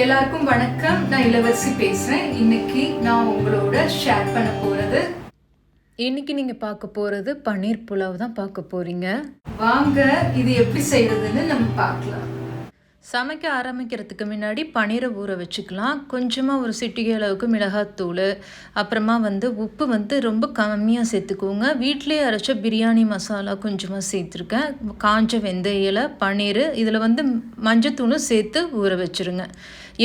எல்லாருக்கும் வணக்கம். நான் இளவரசி பேசுகிறேன் இன்னைக்கு நான் உங்களோட ஷேர் பண்ண போகிறது இன்னைக்கு நீங்கள் பார்க்க போகிறது பன்னீர் புலாவ் தான் பார்க்க போகிறீங்க வாங்க இது எப்படி செய்யறதுன்னு நம்ம பார்க்கலாம். சமைக்க ஆரம்பிக்கிறதுக்கு முன்னாடி பன்னீரை ஊற வச்சுக்கலாம். கொஞ்சமாக ஒரு சிட்டிகை அளவுக்கு மிளகாத்தூள் அப்புறமா வந்து உப்பு வந்து ரொம்ப கம்மியாக சேர்த்துக்கோங்க. வீட்டிலேயே அரைச்ச பிரியாணி மசாலா கொஞ்சமாக சேர்த்துருக்கேன். காஞ்ச வெந்தய இலை பன்னீர் இதில் வந்து மஞ்சத்தூளும் சேர்த்து ஊற வச்சுருங்க.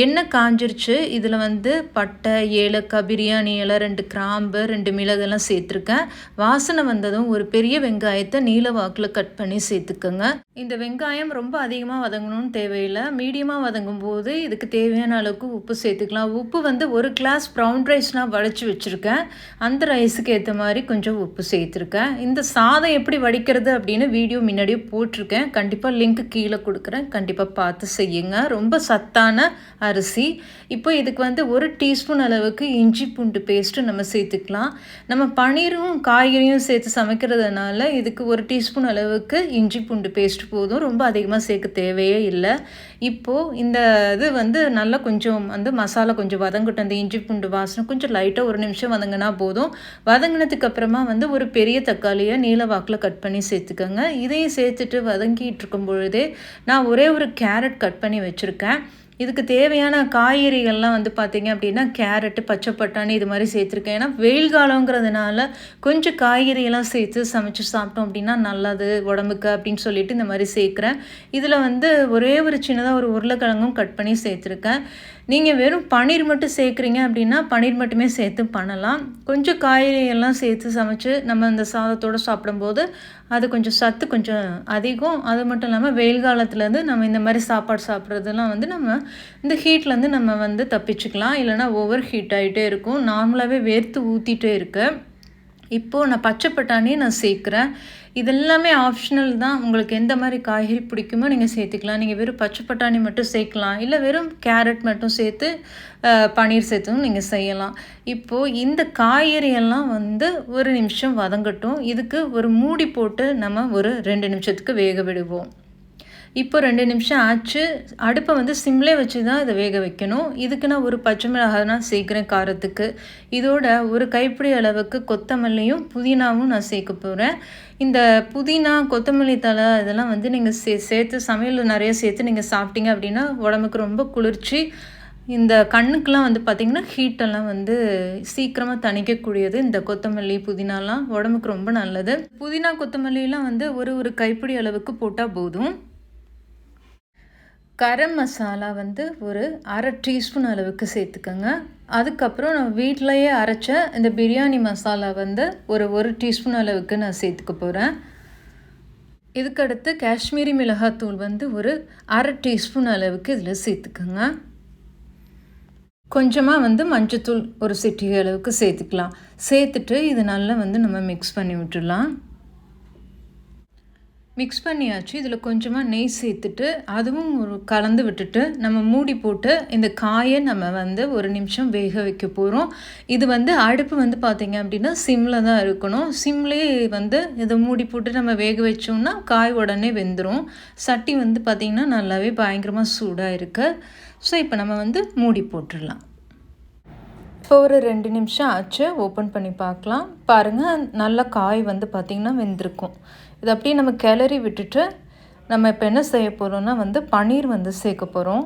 எண்ணெய் காஞ்சிருச்சு. இதில் வந்து பட்டை ஏலக்காய் பிரியாணி இலை ரெண்டு கிராம்பு ரெண்டு மிளகெல்லாம் சேர்த்துருக்கேன். வாசனை வந்ததும் ஒரு பெரிய வெங்காயத்தை நீல வாக்கில் கட் பண்ணி சேர்த்துக்கோங்க. இந்த வெங்காயம் ரொம்ப அதிகமாக வதங்கணும்னு தேவையில்லை. மீடியமாக வதங்கும் போது இதுக்கு தேவையான அளவுக்கு உப்பு சேர்த்துக்கலாம். உப்பு வந்து ஒரு கிளாஸ் ப்ரௌன் ரைஸ் நான் வடித்து வச்சுருக்கேன். அந்த ரைஸுக்கு ஏற்ற மாதிரி கொஞ்சம் உப்பு சேர்த்துருக்கேன். இந்த சாதம் எப்படி வடிக்கிறது அப்படின்னு வீடியோ முன்னாடியே போட்டிருக்கேன். கண்டிப்பாக லிங்க் கீழே கொடுக்குறேன். கண்டிப்பாக பார்த்து செய்யுங்க. ரொம்ப சத்தான அரிசி. இப்போ இதுக்கு வந்து ஒரு டீஸ்பூன் அளவுக்கு இஞ்சி பூண்டு பேஸ்ட்டு நம்ம சேர்த்துக்கலாம். நம்ம பன்னீரும் காய்கறியும் சேர்த்து சமைக்கிறதுனால இதுக்கு ஒரு டீஸ்பூன் அளவுக்கு இஞ்சி பூண்டு பேஸ்ட் போதும். ரொம்ப அதிகமாக சேர்க்க தேவையே இல்லை. இப்போது இந்த இது வந்து நல்லா கொஞ்சம் வந்து மசாலா கொஞ்சம் வதங்கட்டும். அந்த இஞ்சி பூண்டு வாசனை கொஞ்சம் லைட்டாக ஒரு நிமிஷம் வதங்கினா போதும். வதங்கினதுக்கு அப்புறமா வந்து ஒரு பெரிய தக்காளியை நீல வாக்கில் கட் பண்ணி சேர்த்துக்கோங்க. இதையும் சேர்த்துட்டு வதங்கிட்டு இருக்கும் பொழுதே நான் ஒரே ஒரு கேரட் கட் பண்ணி வச்சுருக்கேன். இதுக்கு தேவையான காய்கறிகள்லாம் வந்து பார்த்திங்க அப்படின்னா கேரட்டு பச்சை பட்டாணி இது மாதிரி சேர்த்துருக்கேன். ஏன்னா வெயில் காலங்கிறதுனால கொஞ்சம் காய்கறியெல்லாம் சேர்த்து சமைச்சு சாப்பிட்டோம் அப்படின்னா நல்லது உடம்புக்கு அப்படின்னு சொல்லிட்டு இந்த மாதிரி சேர்க்குறேன். இதில் வந்து ஒரே ஒரு சின்னதாக ஒரு உருளைக்கிழங்கும் கட் பண்ணி சேர்த்துருக்கேன். நீங்கள் வெறும் பன்னீர் மட்டும் சேர்க்குறீங்க அப்படின்னா பன்னீர் மட்டுமே சேர்த்து பண்ணலாம். கொஞ்சம் காய்கறியெல்லாம் சேர்த்து சமைச்சு நம்ம அந்த சாதத்தோடு சாப்பிடும்போது அது கொஞ்சம் சத்து கொஞ்சம் அதிகம். அது மட்டும் இல்லாமல் வெயில் காலத்துலேருந்து நம்ம இந்த மாதிரி சாப்பாடு சாப்பிட்றதுலாம் வந்து நம்ம இந்த ஹீட்லேருந்து நம்ம வந்து தப்பிச்சுக்கலாம். இல்லைனா ஓவர் ஹீட் ஆகிட்டே இருக்கும். நார்மலாகவே வேர்த்து ஊற்றிட்டே இருக்கு. இப்போது நான் பச்சை பட்டாணியை நான் சேர்க்குறேன். இதெல்லாமே ஆப்ஷனல் தான். உங்களுக்கு எந்த மாதிரி காய்கறி பிடிக்குமோ நீங்கள் சேர்த்துக்கலாம். நீங்கள் வெறும் பச்சை பட்டாணி மட்டும் சேர்க்கலாம். இல்லை வெறும் கேரட் மட்டும் சேர்த்து பன்னீர் சேர்த்தும் நீங்கள் செய்யலாம். இப்போது இந்த காய்கறியெல்லாம் வந்து ஒரு நிமிஷம் வதங்கட்டும். இதுக்கு ஒரு மூடி போட்டு நம்ம ஒரு ரெண்டு நிமிஷத்துக்கு வேக விடுவோம். இப்போ ரெண்டு நிமிஷம் ஆச்சு. அடுப்பை வந்து சிம்லே வச்சு தான் இதை வேக வைக்கணும். இதுக்கு நான் ஒரு பச்சை மிளகாய் நான் சேர்க்குறேன் காரத்துக்கு. இதோட ஒரு கைப்பிடி அளவுக்கு கொத்தமல்லியும் புதினாவும் நான் சேர்க்க போகிறேன் இந்த புதினா கொத்தமல்லி தலை இதெல்லாம் வந்து நீங்கள் சே சேர்த்து சமையல் நிறைய சேர்த்து நீங்கள் சாப்பிட்டீங்க அப்படின்னா உடம்புக்கு ரொம்ப குளிர்ச்சி. இந்த கண்ணுக்கெலாம் வந்து பார்த்திங்கன்னா ஹீட்டெல்லாம் வந்து சீக்கிரமாக தணிக்கக்கூடியது. இந்த கொத்தமல்லி புதினாலாம் உடம்புக்கு ரொம்ப நல்லது. புதினா கொத்தமல்லிலாம் வந்து ஒரு ஒரு கைப்பிடி அளவுக்கு போட்டால் போதும். கரம் மசாலா வந்து ஒரு அரை டீஸ்பூன் அளவுக்கு சேர்த்துக்கோங்க. அதுக்கப்புறம் நான் வீட்டிலையே அரைச்ச இந்த பிரியாணி மசாலா வந்து ஒரு ஒரு டீஸ்பூன் அளவுக்கு நான் சேர்த்துக்க போகிறேன் இதுக்கடுத்து காஷ்மீரி மிளகாத்தூள் வந்து ஒரு அரை டீஸ்பூன் அளவுக்கு இதில் சேர்த்துக்கோங்க. கொஞ்சமாக வந்து மஞ்சத்தூள் ஒரு சிட்டிகை அளவுக்கு சேர்த்துக்கலாம். சேர்த்துட்டு இது நல்லா வந்து நம்ம மிக்ஸ் பண்ணி விட்டுடலாம். மிக்ஸ் பண்ணியாச்சு. இதில் கொஞ்சமாக நெய் சேர்த்துட்டு அதுவும் ஒரு கலந்து விட்டுட்டு நம்ம மூடி போட்டு இந்த காயை நம்ம வந்து ஒரு நிமிஷம் வேக வைக்க போகிறோம் இது வந்து அடுப்பு வந்து பார்த்திங்க அப்படின்னா சிம்மில் தான் இருக்கணும். சிம்லேயே வந்து இதை மூடி போட்டு நம்ம வேக வச்சோம்னா காய் உடனே வெந்துடும் சட்டி வந்து பார்த்திங்கன்னா நல்லாவே பயங்கரமாக சூடாக இருக்குது ஸோ இப்போ நம்ம வந்து மூடி போட்டுடலாம். இப்போ ஒரு ரெண்டு நிமிஷம் ஆச்சு ஓப்பன் பண்ணி பார்க்கலாம். பாருங்கள் நல்ல காய் வந்து பார்த்திங்கன்னா வெந்திருக்கும். இது அப்படியே நம்ம கிளறி விட்டுட்டு நம்ம இப்போ என்ன செய்ய போகிறோம்னா வந்து பன்னீர் வந்து சேர்க்க போகிறோம்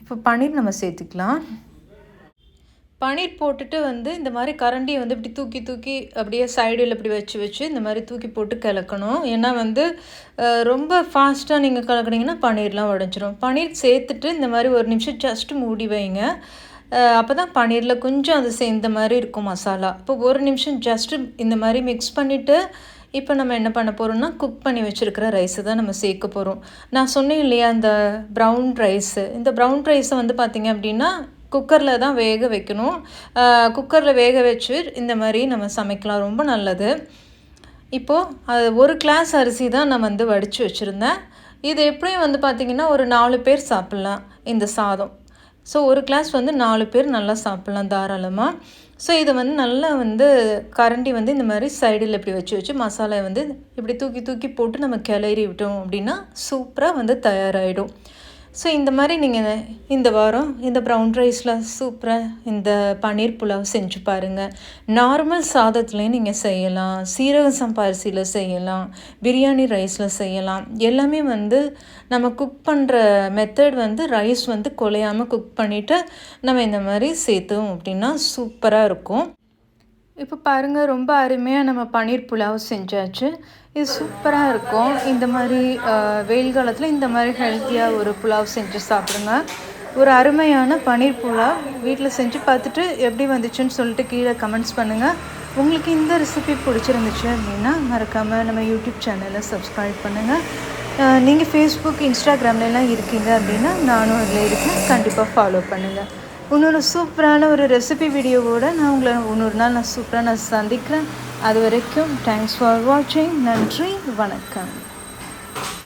இப்போ பன்னீர் நம்ம சேர்த்துக்கலாம். பன்னீர் போட்டுட்டு வந்து இந்த மாதிரி கரண்டியை வந்து இப்படி தூக்கி தூக்கி அப்படியே சைடில் இப்படி வச்சு வச்சு இந்த மாதிரி தூக்கி போட்டு கிளக்கணும். ஏன்னா வந்து ரொம்ப ஃபாஸ்ட்டாக நீங்கள் கலக்குனீங்கன்னா பன்னீர்லாம் உடஞ்சிரும். பன்னீர் சேர்த்துட்டு இந்த மாதிரி ஒரு நிமிஷம் ஜஸ்ட் மூடி வைங்க. அப்போ தான் பன்னீரில் கொஞ்சம் அது சேர்ந்த மாதிரி இருக்கும் மசாலா. இப்போ ஒரு நிமிஷம் ஜஸ்ட்டு இந்த மாதிரி மிக்ஸ் பண்ணிவிட்டு இப்போ நம்ம என்ன பண்ண போகிறோம்னா குக் பண்ணி வச்சுருக்கிற ரைஸை தான் நம்ம சேர்க்க போகிறோம் நான் சொன்னேன் இல்லையா அந்த ப்ரௌன் ரைஸு இந்த ப்ரௌன் ரைஸை வந்து பார்த்திங்க அப்படின்னா குக்கரில் தான் வேக வைக்கணும். குக்கரில் வேக வச்சு இந்த மாதிரி நம்ம சமைக்கலாம். ரொம்ப நல்லது. இப்போது அது ஒரு கிளாஸ் அரிசி தான் நான் வந்து வடித்து வச்சுருந்தேன். இது எப்படியும் வந்து பார்த்திங்கன்னா ஒரு நாலு பேர் சாப்பிட்லாம் இந்த சாதம். ஸோ ஒரு கிளாஸ் வந்து நாலு பேர் நல்லா சாப்பிட்லாம் தாராளமாக ஸோ இதை வந்து நல்லா வந்து கரண்டி வந்து இந்த மாதிரி சைடில் இப்படி வச்சு வச்சு மசாலா வந்து இப்படி தூக்கி தூக்கி போட்டு நம்ம கிளறி விட்டோம் அப்படின்னா சூப்பராக வந்து தயாராகிடும் ஸோ இந்த மாதிரி நீங்கள் இந்த வாரம் இந்த ப்ரௌன் ரைஸில் சூப்பராக இந்த பன்னீர் புலாவ் செஞ்சு பாருங்கள் நார்மல் சாதத்துலேயும் நீங்கள் செய்யலாம். சீரக சம்பாரிசியில் செய்யலாம். பிரியாணி ரைஸில் செய்யலாம். எல்லாமே வந்து நம்ம குக் பண்ணுற மெத்தட் வந்து ரைஸ் வந்து குலையாமல் குக் பண்ணிவிட்டு நம்ம இந்த மாதிரி சேர்த்தோம் அப்படின்னா சூப்பராக இருக்கும். இப்போ பாருங்கள் ரொம்ப அருமையாக நம்ம பன்னீர் புலாவ் செஞ்சாச்சு. இது சூப்பராக இருக்கும். இந்த மாதிரி வெயில் காலத்தில் இந்த மாதிரி ஹெல்த்தியாக ஒரு புலாவ் செஞ்சு சாப்பிடுங்க. ஒரு அருமையான பன்னீர் புலாவ் வீட்டில் செஞ்சு பார்த்துட்டு எப்படி வந்துச்சுன்னு சொல்லிட்டு கீழே கமெண்ட்ஸ் பண்ணுங்கள் உங்களுக்கு இந்த ரெசிபி பிடிச்சிருந்துச்சு அப்படின்னா மறக்காமல் நம்ம யூடியூப் சேனலை சப்ஸ்கிரைப் பண்ணுங்கள் நீங்கள் ஃபேஸ்புக் இன்ஸ்டாகிராம்லலாம் இருக்கீங்க அப்படின்னா நானும் அதில் இருக்கேன். கண்டிப்பாக ஃபாலோ பண்ணுங்கள் இன்னொரு சூப்பரான ஒரு ரெசிபி வீடியோவோட நான் உங்களை இன்னொரு நாள் நான் சூப்பராக நான் சந்திக்கிறேன். அது வரைக்கும் தேங்க்ஸ் ஃபார் வாட்சிங் நன்றி வணக்கம்.